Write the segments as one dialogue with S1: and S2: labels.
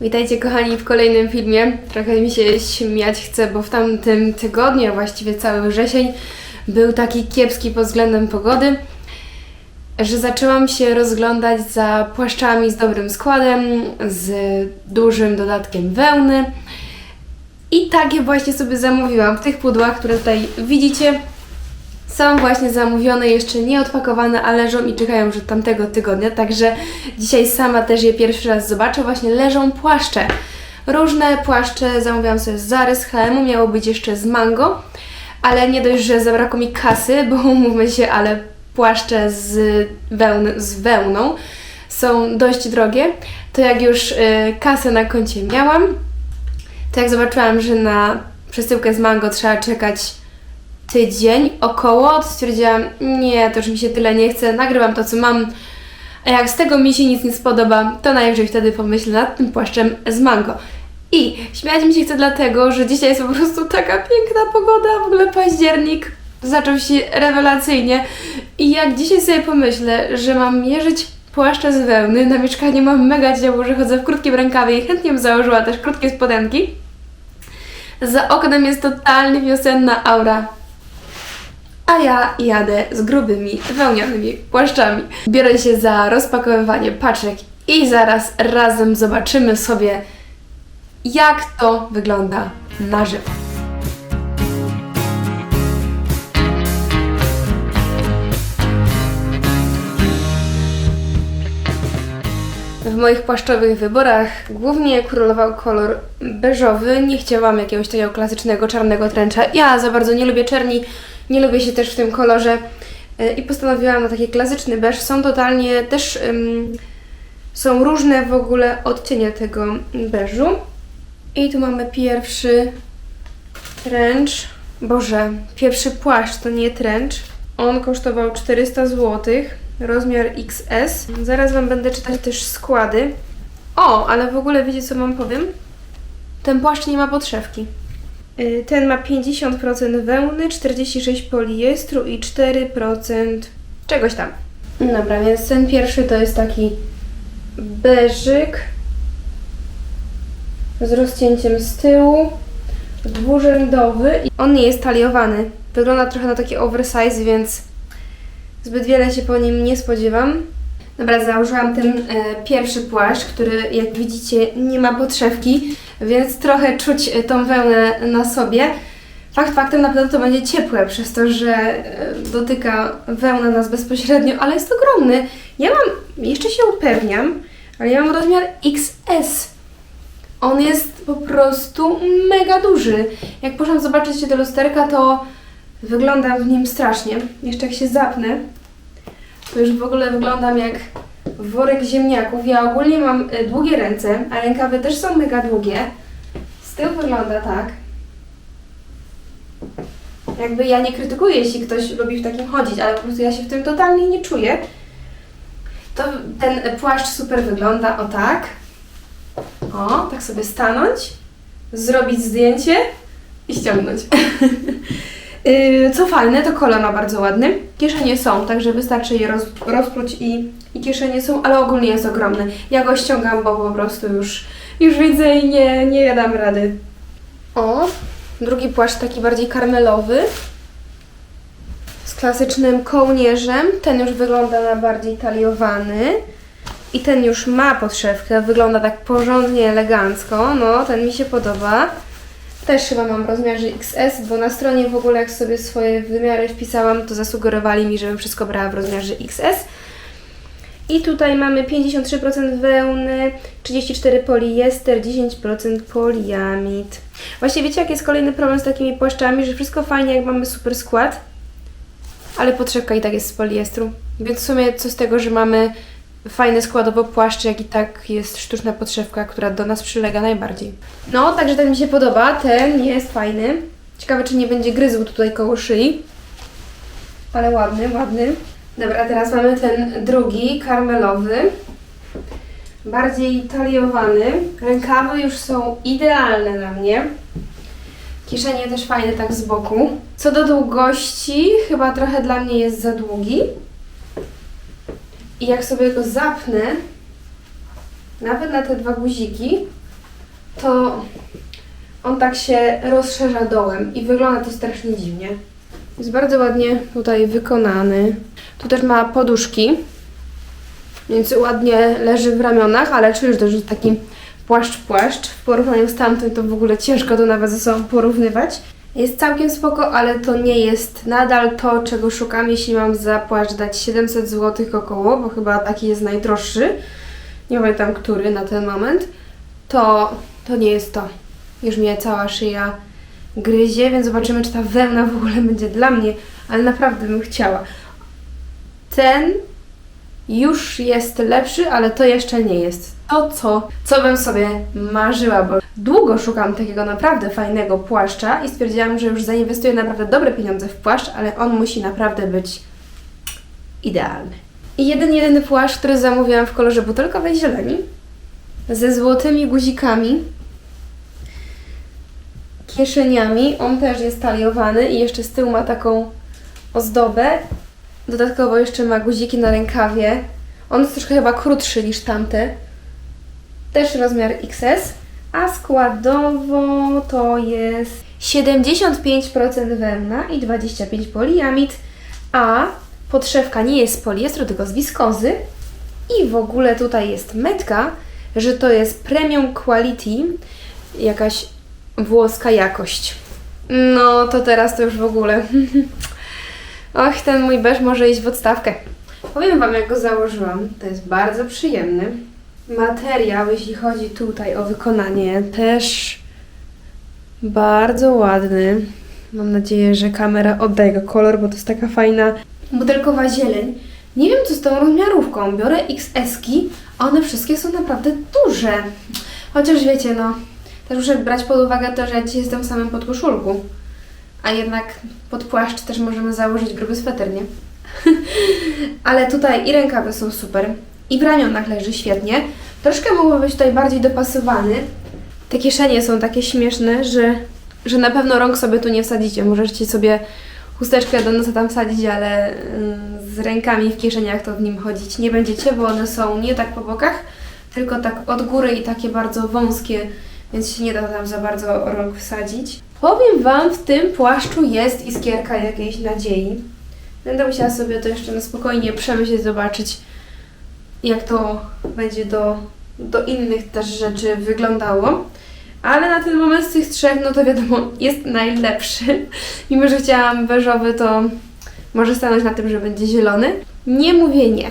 S1: Witajcie kochani w kolejnym filmie. Trochę mi się śmiać chce, bo w tamtym tygodniu, a właściwie cały wrzesień, był taki kiepski pod względem pogody, że zaczęłam się rozglądać za płaszczami z dobrym składem, z dużym dodatkiem wełny. I takie właśnie sobie zamówiłam w tych pudłach, które tutaj widzicie. Są właśnie zamówione, jeszcze nie odpakowane, a leżą i czekają już od tamtego tygodnia, także dzisiaj sama też je pierwszy raz zobaczę. Właśnie leżą płaszcze. Różne płaszcze zamówiłam sobie z Zary, z H&M-u, miało być jeszcze z Mango, ale nie dość, że zabrakło mi kasy, bo umówmy się, ale płaszcze z, wełny, z wełną są dość drogie, to jak już y, kasę na koncie miałam, to jak zobaczyłam, że na przesyłkę z Mango trzeba czekać tydzień około, to stwierdziłam, nie, to już mi się tyle nie chce, nagrywam to, co mam, a jak z tego mi się nic nie spodoba, to najwyżej wtedy pomyślę nad tym płaszczem z mango. I śmiać mi się chce dlatego, że dzisiaj jest po prostu taka piękna pogoda, w ogóle październik zaczął się rewelacyjnie i jak dzisiaj sobie pomyślę, że mam mierzyć płaszcze z wełny, na mieszkanie mam mega ciepło, że chodzę w krótkim rękawie i chętnie bym założyła też krótkie spodenki. Za oknem jest totalnie wiosenna aura a ja jadę z grubymi, wełnianymi płaszczami. Biorę się za rozpakowywanie paczek i zaraz razem zobaczymy sobie, jak to wygląda na żywo. W moich płaszczowych wyborach głównie królował kolor beżowy. Nie chciałam jakiegoś takiego klasycznego czarnego tręcza. Ja za bardzo nie lubię czerni, nie lubię się też w tym kolorze e, i postanowiłam na taki klasyczny beż. Są totalnie też ym, są różne w ogóle odcienie tego beżu. I tu mamy pierwszy tręcz. Boże, pierwszy płaszcz to nie tręcz. On kosztował 400 zł, rozmiar XS. Zaraz Wam będę czytać też składy. O, ale w ogóle wiecie co Wam powiem? Ten płaszcz nie ma podszewki. Y, Ten ma 50% wełny, 46% poliestru i 4% czegoś tam. Dobra, więc ten pierwszy to jest taki beżyk z rozcięciem z tyłu, dwurzędowy. On nie jest taliowany. Wygląda trochę na taki oversize, więc zbyt wiele się po nim nie spodziewam. Dobra, założyłam ten e, pierwszy płaszcz, który jak widzicie nie ma podszewki, więc trochę czuć e, tą wełnę na sobie. Fakt faktem na pewno to będzie ciepłe, przez to, że e, dotyka wełna nas bezpośrednio, ale jest ogromny. Ja mam, jeszcze się upewniam, ale ja mam rozmiar XS. On jest po prostu mega duży. Jak poszłam zobaczyć się do lusterka, to wyglądam w nim strasznie. Jeszcze jak się zapnę, to już w ogóle wyglądam jak worek ziemniaków. Ja ogólnie mam y, długie ręce, a rękawy też są mega długie. Z tyłu wygląda tak. Jakby ja nie krytykuję, jeśli ktoś lubi w takim chodzić, ale po prostu ja się w tym totalnie nie czuję. To ten płaszcz super wygląda, o tak. O, tak sobie stanąć, zrobić zdjęcie i ściągnąć. Yy, Co fajne, to kolor ma bardzo ładny. Kieszenie są, także wystarczy je roz, i, i kieszenie są, ale ogólnie jest ogromny. Ja go ściągam, bo po prostu już, już widzę i nie, nie dam rady. O, drugi płaszcz taki bardziej karmelowy. Z klasycznym kołnierzem. Ten już wygląda na bardziej taliowany. I ten już ma podszewkę, wygląda tak porządnie, elegancko. No, ten mi się podoba. Też chyba mam rozmiarze XS, bo na stronie w ogóle jak sobie swoje wymiary wpisałam, to zasugerowali mi, żebym wszystko brała w rozmiarze XS. I tutaj mamy 53% wełny, 34% poliester, 10% poliamid. Właśnie wiecie, jaki jest kolejny problem z takimi płaszczami, że wszystko fajnie, jak mamy super skład, ale podszewka i tak jest z poliestru. Więc w sumie co z tego, że mamy fajne składowo płaszcz, jak i tak jest sztuczna podszewka, która do nas przylega najbardziej. No, także ten mi się podoba, ten jest fajny. Ciekawe, czy nie będzie gryzł tutaj koło szyi. Ale ładny, ładny. Dobra, teraz mamy ten drugi, karmelowy. Bardziej taliowany. Rękawy już są idealne na mnie. Kieszenie też fajne tak z boku. Co do długości, chyba trochę dla mnie jest za długi. I jak sobie go zapnę, nawet na te dwa guziki, to on tak się rozszerza dołem i wygląda to strasznie dziwnie. Jest bardzo ładnie tutaj wykonany. Tu też ma poduszki, więc ładnie leży w ramionach, ale czujesz też, że taki płaszcz-płaszcz. W porównaniu z tamtym to w ogóle ciężko to nawet ze sobą porównywać. Jest całkiem spoko, ale to nie jest nadal to, czego szukam, jeśli mam za płaszcz dać 700 zł około, bo chyba taki jest najdroższy. Nie pamiętam, który na ten moment. To, to nie jest to. Już mnie cała szyja gryzie, więc zobaczymy, czy ta wełna w ogóle będzie dla mnie, ale naprawdę bym chciała. Ten już jest lepszy, ale to jeszcze nie jest to, co, co bym sobie marzyła, bo długo szukam takiego naprawdę fajnego płaszcza i stwierdziłam, że już zainwestuję naprawdę dobre pieniądze w płaszcz, ale on musi naprawdę być idealny. I jeden, jedyny płaszcz, który zamówiłam w kolorze butelkowej zieleni ze złotymi guzikami, kieszeniami. On też jest taliowany i jeszcze z tyłu ma taką ozdobę. Dodatkowo jeszcze ma guziki na rękawie. On jest troszkę chyba krótszy niż tamte. Też rozmiar XS. A składowo to jest 75% wełna i 25% poliamid. A podszewka nie jest z poliestru, tylko z wiskozy. I w ogóle tutaj jest metka, że to jest premium quality, jakaś włoska jakość. No to teraz to już w ogóle. Och, ten mój beż może iść w odstawkę. Powiem Wam, jak go założyłam. To jest bardzo przyjemny. Materiał, jeśli chodzi tutaj o wykonanie, też bardzo ładny. Mam nadzieję, że kamera oddaje go kolor, bo to jest taka fajna butelkowa zieleń. Nie wiem, co z tą rozmiarówką. Biorę XS-ki, a one wszystkie są naprawdę duże. Chociaż wiecie, no, też muszę brać pod uwagę to, że ja dzisiaj jestem w samym podkoszulku. A jednak pod płaszcz też możemy założyć gruby sweter, nie? Ale tutaj i rękawy są super, i w ramionach leży świetnie. Troszkę mógłby być tutaj bardziej dopasowany. Te kieszenie są takie śmieszne, że, że na pewno rąk sobie tu nie wsadzicie. Możecie sobie chusteczkę do nosa tam wsadzić, ale ym, z rękami w kieszeniach to w nim chodzić nie będziecie, bo one są nie tak po bokach, tylko tak od góry i takie bardzo wąskie, więc się nie da tam za bardzo rąk wsadzić. Powiem Wam, w tym płaszczu jest iskierka jakiejś nadziei. Będę musiała sobie to jeszcze na spokojnie przemyśleć, zobaczyć jak to będzie do, do innych też rzeczy wyglądało. Ale na ten moment z tych trzech, no to wiadomo, jest najlepszy. Mimo, że chciałam beżowy, to może stanąć na tym, że będzie zielony. Nie mówię nie.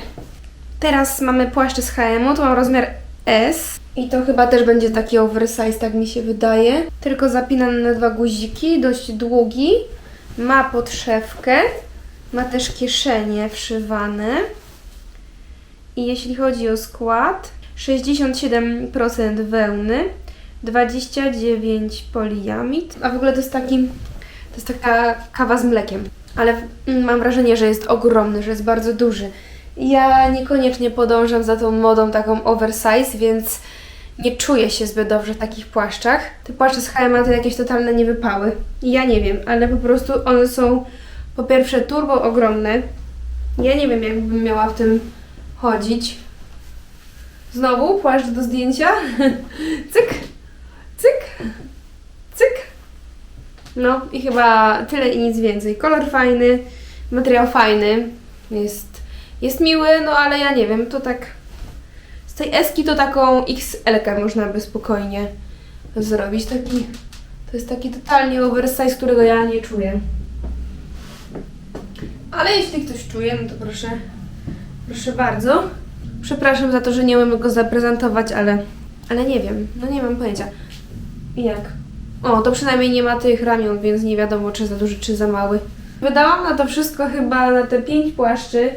S1: Teraz mamy płaszcze z H&M, to mam rozmiar S. I to chyba też będzie taki oversize, tak mi się wydaje. Tylko zapinany na dwa guziki, dość długi. Ma podszewkę. Ma też kieszenie wszywane. I jeśli chodzi o skład, 67% wełny, 29 poliamid, a w ogóle to jest taki, to jest taka kawa z mlekiem, ale mm, mam wrażenie, że jest ogromny, że jest bardzo duży. Ja niekoniecznie podążam za tą modą taką oversize, więc nie czuję się zbyt dobrze w takich płaszczach. Te płaszcze z H&M to jakieś totalne niewypały. Ja nie wiem, ale po prostu one są po pierwsze turbo ogromne. Ja nie wiem, jakbym miała w tym chodzić. Znowu płaszcz do zdjęcia. cyk, cyk, cyk. No i chyba tyle i nic więcej. Kolor fajny, materiał fajny, jest, jest miły, no ale ja nie wiem, to tak z tej eski to taką XL można by spokojnie zrobić. Taki, to jest taki totalnie oversize, którego ja nie czuję. Ale jeśli ktoś czuje, no to proszę, proszę bardzo. Przepraszam za to, że nie umiem go zaprezentować, ale, ale nie wiem, no nie mam pojęcia. Jak? O, to przynajmniej nie ma tych ramion, więc nie wiadomo, czy za duży, czy za mały. Wydałam na to wszystko chyba, na te pięć płaszczy,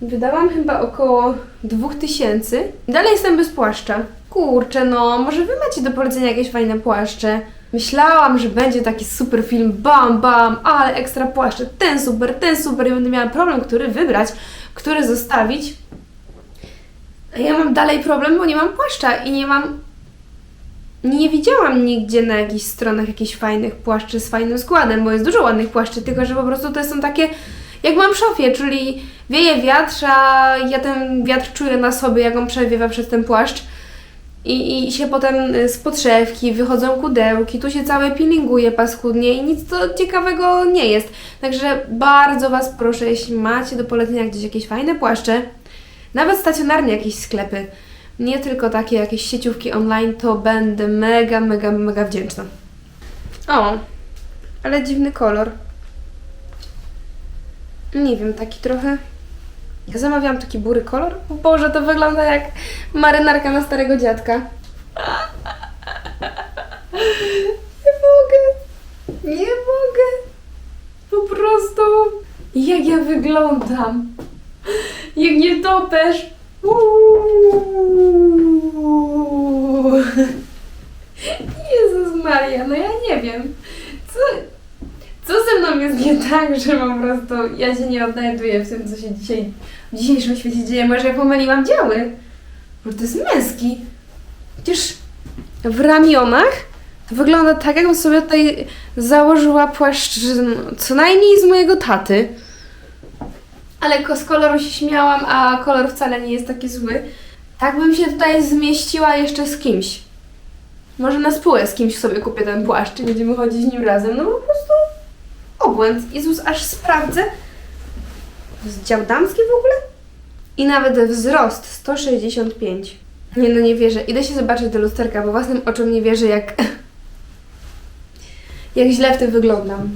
S1: wydałam chyba około 2000. Dalej jestem bez płaszcza. Kurczę, no, może wy macie do polecenia jakieś fajne płaszcze? Myślałam, że będzie taki super film, bam, bam, ale ekstra płaszcze, ten super, ten super i będę miała problem, który wybrać, który zostawić. A ja mam dalej problem, bo nie mam płaszcza i nie mam nie widziałam nigdzie na jakichś stronach jakichś fajnych płaszczy z fajnym składem, bo jest dużo ładnych płaszczy, tylko że po prostu to są takie, jak mam szafie, czyli wieje wiatr, a ja ten wiatr czuję na sobie, jak on przewiewa przez ten płaszcz. I, I się potem y, z podszewki wychodzą kudełki, tu się całe peelinguje paskudnie i nic to ciekawego nie jest. Także bardzo Was proszę, jeśli macie do polecenia gdzieś jakieś fajne płaszcze, nawet stacjonarnie jakieś sklepy, nie tylko takie jakieś sieciówki online, to będę mega, mega, mega wdzięczna. O, ale dziwny kolor. Nie wiem, taki trochę. Ja zamawiałam taki bury kolor. Boże, to wygląda jak marynarka na starego dziadka. Nie mogę. Nie mogę. Po prostu. Jak ja wyglądam. Jak nie topesz. Uuu. Jezus Maria, no ja nie wiem. Co, co ze mną jest nie tak, że po prostu ja się nie odnajduję w tym, co się dzisiaj, w dzisiejszym świecie dzieje. Może ja pomyliłam działy? Może to jest męski? Przecież w ramionach wygląda tak, jakbym sobie tutaj założyła płaszcz co najmniej z mojego taty. Ale z koloru się śmiałam, a kolor wcale nie jest taki zły. Tak bym się tutaj zmieściła jeszcze z kimś. Może na spółę z kimś sobie kupię ten płaszcz i będziemy chodzić z nim razem. No po prostu obłęd. Jezus, aż sprawdzę. To damski w ogóle? I nawet wzrost 165. Nie no, nie wierzę. Idę się zobaczyć do lusterka, bo własnym oczom nie wierzę, jak... jak źle w tym wyglądam.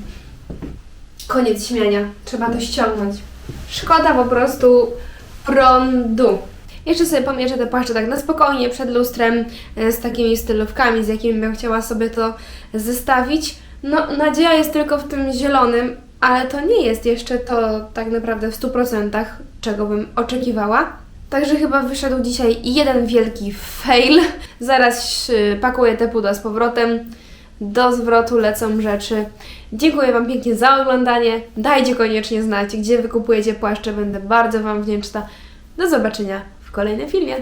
S1: Koniec śmiania. Trzeba to ściągnąć. Szkoda po prostu prądu. Jeszcze sobie pomierzę te płaszcze tak na spokojnie przed lustrem e, z takimi stylówkami, z jakimi bym chciała sobie to zestawić. No, nadzieja jest tylko w tym zielonym, ale to nie jest jeszcze to tak naprawdę w 100%, czego bym oczekiwała. Także chyba wyszedł dzisiaj jeden wielki fail. Zaraz pakuję te pudła z powrotem. Do zwrotu lecą rzeczy. Dziękuję Wam pięknie za oglądanie. Dajcie koniecznie znać, gdzie wykupujecie płaszcze. Będę bardzo Wam wdzięczna. Do zobaczenia w kolejnym filmie.